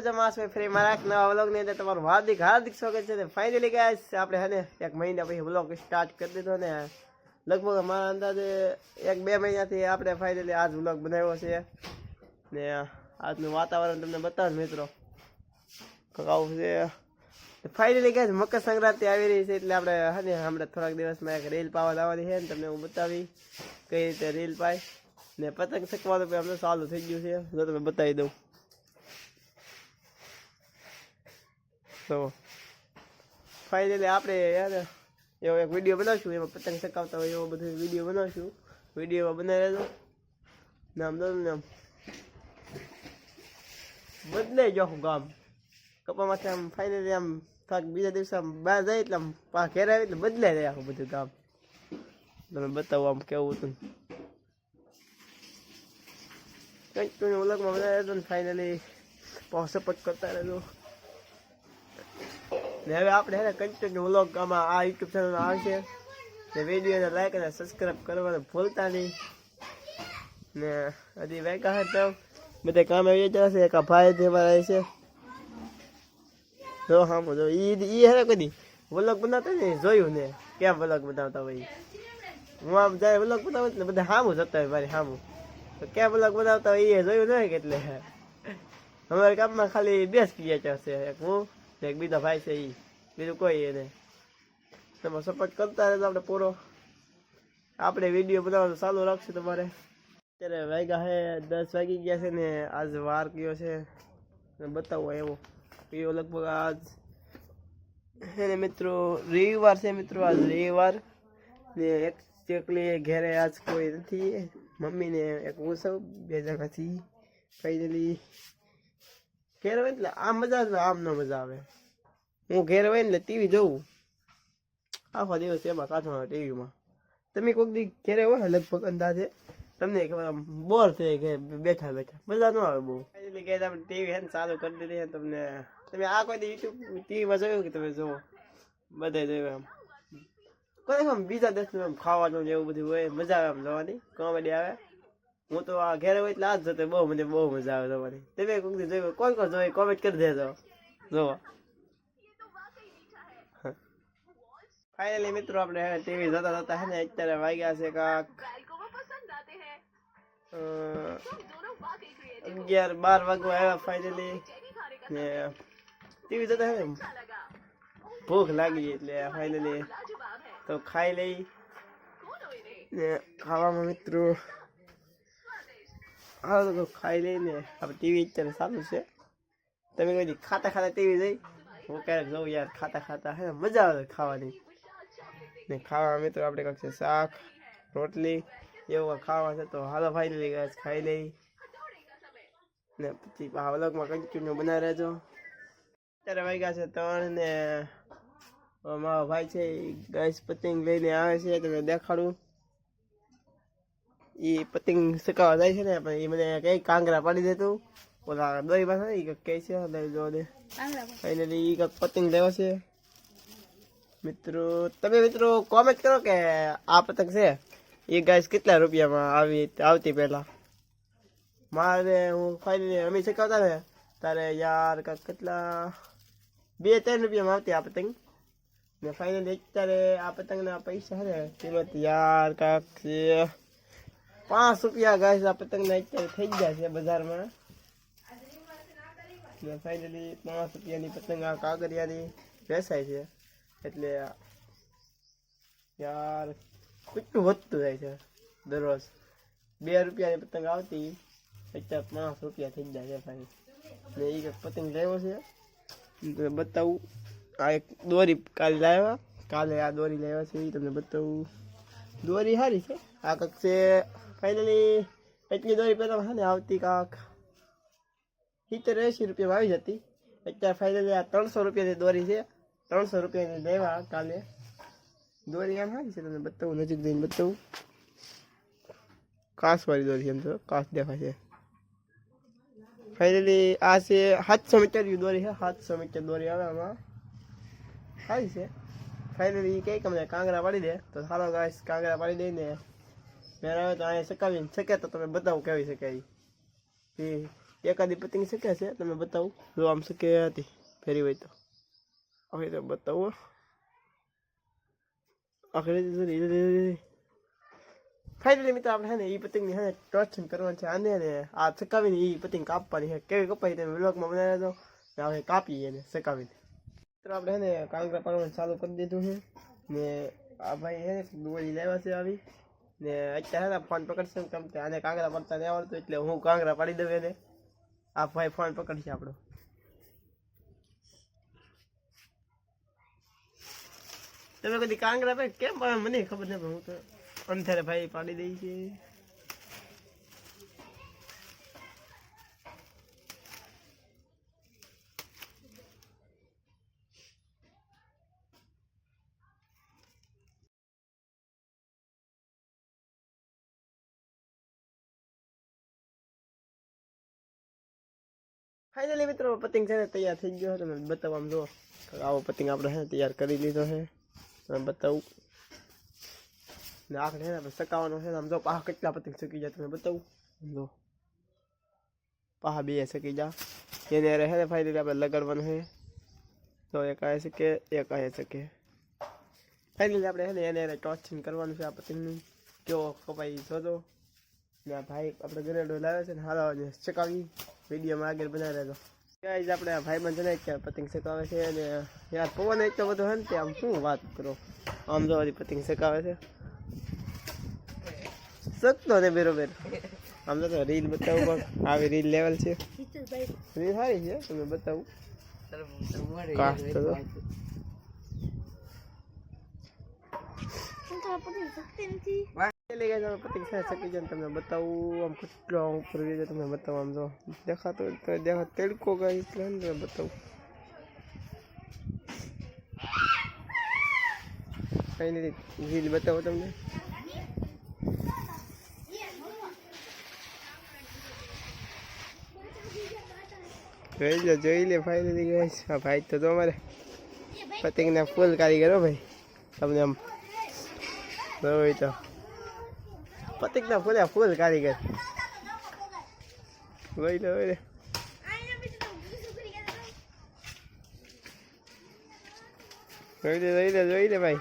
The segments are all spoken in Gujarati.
મજામાં છો ફરી મારા નવા વ્લોગની અંદર તમારું હાર્દિક હાર્દિક સ્વાગત છે ફાઇનલી ગાઈસ આપણે હે ને એક મહિના પછી વ્લોગ સ્ટાર્ટ કરી દીધો ને. લગભગ મારા અંદાજે એક બે મહિનાથી આપણે ફાઇનલી આજ વ્લોગ બનાવ્યો છે. ને આજનું વાતાવરણ તમને બતાવું મિત્રો. આવું છે. ફાઇનલી ગાઈસ મકર સંક્રાંતિ આવી રહી છે એટલે આપણે હે ને હમણાં થોડાક દિવસમાં એક રીલ પાવા લાવવાની છે ને તમને હું બતાવી કઈ રીતે રીલ પાય. ને પતંગ શકવાનું પણ ચાલુ થઈ ગયું છે. જો તમે બતાવી દઉં. તો ફાઇનલી આપણે યાર એવો એક વીડિયો બનાવશું, એમાં પતંગ ચકાવતા હોય એવો બધો વીડિયો બનાવશું. વિડીયોમાં બનાવી લેજો ને આમ દોન ને આમ. બદલાઈ જાઉં ગામ. કપામાંથી આમ ફાઇનલી આમ થાક બીજા દિવસે આમ બહાર જાય એટલે આમ પા ઘેર આવે એટલે બદલાઈ જાય આખું બધું ગામ. તમે બતાવો આમ કેવું હતું. કંઈક તો ઓલગમાં બનાવી લેજો ને ફાઇનલી સપોર્ટ કરતા રહેજો. ને હવે આપણે હે ને કન્ટિન્યુ વ્લોગ આમાં આ યુટ્યુબ ચેનલ આવશે. ને વિડીયોને લાઈક અને સબસ્ક્રાઈબ કરવાનું ભૂલતા નહીં. ને હજી વેગા હે તો બધા કામ આવી જશે, એક ભાઈ જેવા મારા છે. જો હા જો, ઈ ઈ હે કદી વ્લોગ બનાવતા ને જોયું ને, કેમ વ્લોગ બનાવતા હોય હું આમ જાય વ્લોગ બનાવું એટલે બધા સામું જતા હોય મારી સામું તો ક્યાં વ્લોગ બનાવતા હોય એ જોયું નહીં એટલે અમારા કામમાં ખાલી બેસ ક્રિએટર છે, એક હું ને એક બીજા ભાઈ છે એ બીજું કોઈ એને તમે સપોર્ટ કરતા રહેજો આપણે પૂરો. આપણે વીડિયો બનાવવાનું ચાલુ રાખશું તમારે. અત્યારે વાગ્યા છે દસ વાગી ગયા છે ને આજ વાર કયો છે? બતાવો એવો. કયો લગભગ આજ? એને મિત્રો, રવિવાર છે મિત્રો આજ રવિવાર. ને એક ચકલી ઘેરે આજ કોઈ નથી. મમ્મીને એક હું સૌ બે જણાથી ફાઇનલી ઘેર હોય એટલે આમ મજા આવે આમ ન મજા આવે. હું ઘેર હોય એટલે ટીવી જોઉં. આખો દિવસ એમાં કાઢવાનો ટીવીમાં. તમે કોઈક દી ઘેરે હોય લગભગ અંદાજે તમને ખબર બોર થઈ ગયા બેઠા બેઠા. મજા ન આવે બહુ. એટલે કે તમે ટીવી હે ચાલુ કરી દીધી તમને તમે આ કોઈ યુટ્યુબ ટીવીમાં જોયું કે તમે જોવો બધે જોયું આમ કોઈ આમ બીજા દસ આમ ખાવાનું એવું બધું હોય મજા આવે આમ જોવાની? કોમેડી આવે? હું તો આ ઘેરે હોય એટલે જતો બહુ મને બહુ મજા આવે તમારી. તમે કોઈક જોયું કોઈ કોણ જોઈ કોમેન્ટ કરી દેજો. જોવો. ફાઇનલી મિત્રો, આપણે ટીવી જોતા જોતા હે ને, અત્યારે વાગ્યા છે કાક અગિયાર બાર વાગવા આવ્યા ફાઇનલી ને ટીવી જોતા હે ભૂખ લાગી એટલે ફાઇનલી તો ખાઈ લઈ. ને ખાવામાં મિત્રો હા, તો ખાઈ લઈને આપણે ટીવી અત્યારે સારું છે. તમે કોઈ ખાતા ખાતા ટીવી જઈ? હું ક્યારેક જોઉં યાર, ખાતા ખાતા. હે, મજા આવે ખાવાની. ને ખાવા મિત્રો આપણે કાંઈક છે, શાક, રોટલી, એવું ખાવા છે તો હાલો ભાઈ લઈ ગયા ખાઈ લઈ. ને પછી આ વ્લોગમાં કન્ટિન્યુ બનાવી રહેજો. અત્યારે વાગ્યા છે ત્રણ ને, મારો ભાઈ છે ગેસ પતંગ લઈને આવે છે તમે દેખાડું. એ પતંગ સકાવા જાય છે ને પણ એ મને કઈ કાંગરા પાડી દેતું ઓલા દોરી પાસે એ કંઈક કહે છે લઈ જો દે. ફાઇનલી એ કંઈક પતંગ લેવા છે. મિત્રો તમે મિત્રો કોમેન્ટ કરો કે આ પતંગ છે. એ ગાઈસ કેટલા રૂપિયામાં આવી આવતી પહેલા? મારે હું ફાઇનલી અમે શીખવતા ને તારે યાર કેટલા? બે ત્રણ રૂપિયામાં આવતી આ પતંગ. ને ફાઇનલી અત્યારે આ પતંગના પૈસા છે ને કિંમત યાર કાંક છે. પાંચ રૂપિયા ગાઈસ આ પતંગના અત્યારે થઈ ગયા છે બજારમાં. ફાઇનલી પાંચ રૂપિયાની પતંગ આ કાગરિયાની વેચાય છે. એટલે યાર, કેટલું વધતું જાય છે દરરોજ. બે રૂપિયાની પતંગ આવતી, અત્યારે પાંચ રૂપિયા થઈ ગયા છે ભાઈ. ને એ પતંગ લેવો છે. તમને બતાવું, આ એક દોરી કાલે લાવ્યા. કાલે આ દોરી લાવ્યા છે એ તમને બતાવું. દોરી સારી છે. આ કંઈક છે ફાઇનલી એટલી દોરી પહેલાં છે ને આવતી કાંક સિત્તેર એંસી રૂપિયામાં આવી જતી. અત્યારે ફાઇનલી આ ત્રણસો રૂપિયાની દોરી છે. ત્રણસો રૂપિયાની લેવા કાલે. દોરી આમ સારી છે તમને બતાવું, નજીક જઈને બતાવું. કાસવાળી દોરી છે એમ તો, કાસ દેખાય છે. ફાઇનલી આ છે સાતસો મીટરની દોરી છે, સાતસો મીટર દોરી આવે આમાં. સારી છે. ફાઇનલી કંઈક અમને કાંગરા પાડી દે. તો સારો ગાઈસ કાંગરા પાડી દઈને મેં આવે તો અહીંયા સકાવીને શકે તો તમે બતાવો કેવી શકાય એ એકાદી પતંગ શકે છે, તમે બતાવું. જો આમ શકે હતી, ફેરી હોય તો. હવે તો બતાવો. ફાઇનલી મિત્રો, આપણે હે ને, એ પતંગની હે ટોર્ચન કરવાનું છે. આને ને, આ ચકાવીને એ પતંગ કાપવાની છે. કેવી કપાઈ તમે વ્લોગમાં બનાવ્યા તો? હવે કાપીએ એને સકાવીને મિત્રો, આપણે હે ને, કાંકરા પાડવાનું ચાલુ કરી દીધું છે. ને આ ભાઈ હે ને, દોરી લેવા છે આવી. ને અત્યારે ફોન પકડશે કેમ કે આને કાંગરા પડતા નહીં આવડતું એટલે હું કાંકરા પાડી દઉં એને. આ ભાઈ ફોન પકડશે આપણો. તમે કદી કાંગરા ભાઈ કેમ પડે મને ખબર નહીં હું તો અંધારે ભાઈ પાડી દઈ છે. ફાઇનલી મિત્રો પતંગ છે ને તૈયાર થઈ ગયો છે. તમે બતાવો આમ જો આવો પતંગ આપણે છે તૈયાર કરી લીધો છે. તમે બતાવું. ને આખરે છે ને આપણે સકાવાનો છે આમ જો પાહા કેટલા પતંગ સકી જાય તમે બતાવું. જો પાહા બે સકી જા એને રહે ને ફાઇનલી આપણે લગાડવાનું છે. તો એક આવી શકે એક આવી શકે ફાઇનલી આપણે છે ને એને ટોચિંગ કરવાનું છે આ પતંગનું. કેવો કપાઈ જોજો. ને આ ભાઈ આપણે ગરેડો લાવે છે ને હાલો આવે ચકાવી. વિડીયોમાં આગળ બનાવી રહ્યો ગાઈઝ આપણે આ ભાઈ બંધ કે પતંગ ચકાવે છે અને યાર પવન એટલો બધો હે ને તે આમ શું વાત કરો? આમ જો હજી પતંગ ચકાવે છે. સકતો ને બરોબર. આમ તો રીલ બતાવું પણ આવી રીલ લેવલ છે. રીલ સારી છે તમે બતાવું. કાસ્ટ તો શક્તિ પેલી ગાઈઝ આપણે પતંગ છે ચકી જાય તમને બતાવું આમ કેટલો આમ ઉપર ગયો તમને બતાવું આમ જો દેખાતો તો દેખા તડકો ગાઈઝ એટલે તમને બતાવું કઈ નથી રીલ બતાવો તમને જોઈ લે જોઈ લે ફાઇનલી ગાઈઝ હા ભાઈ તો તમારે પતંગના ફૂલ કારીગરો ભાઈ તમને આમ હોય તો પતંગના ફૂલે ફૂલ કારીગર વહી લે વહી લે જોઈ લે જોઈ લે જોઈ લે ભાઈ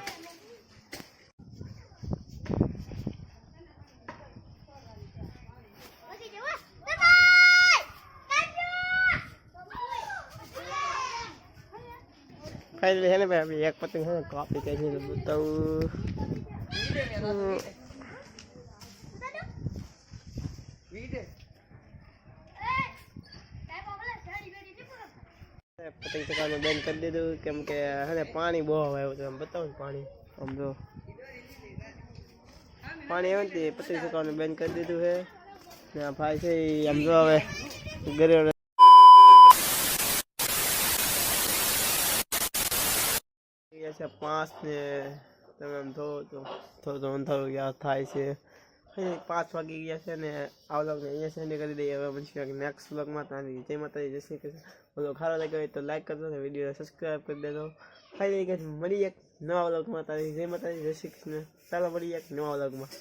ફાઇનલી હે ને ભાઈ આપણે એક પતંગ છે ને કાપી કઈ છે બતાવું હમ. પતંગ ચકાવવાનું બંધ કરી દીધું. કેમ કે હવે પાણી બહુ આવ્યું તો એમ બતાવો ને પાણી. આમ જો. પાણી આવ્યું ને પતંગ ચકાવવાનું બંધ કરી દીધું છે. ને આ ભાઈ છે આમ જો હવે ગરીબ છે પાંચ ને તમે આમ થોડું થોડું અંધારું યાદ થાય છે. પાંચ વાગી ગયા છે ને આ વ્લોગને અહીંયા સેન્ડ કરી દઈએ. હવે પછી નેક્સ્ટ વ્લોગમાં તારી જય માતાજી, જય શ્રી કૃષ્ણ. વ્લોગ સારો લાગ્યો હોય તો લાઈક કરજો ને વીડિયો સબસ્ક્રાઈબ કરી દેજો. ફાઇનલી મળી એક નવા વ્લોગમાં તારી. જય માતાજી, જય શ્રી કૃષ્ણ. ચાલો મળી એક નવા વ્લોગમાં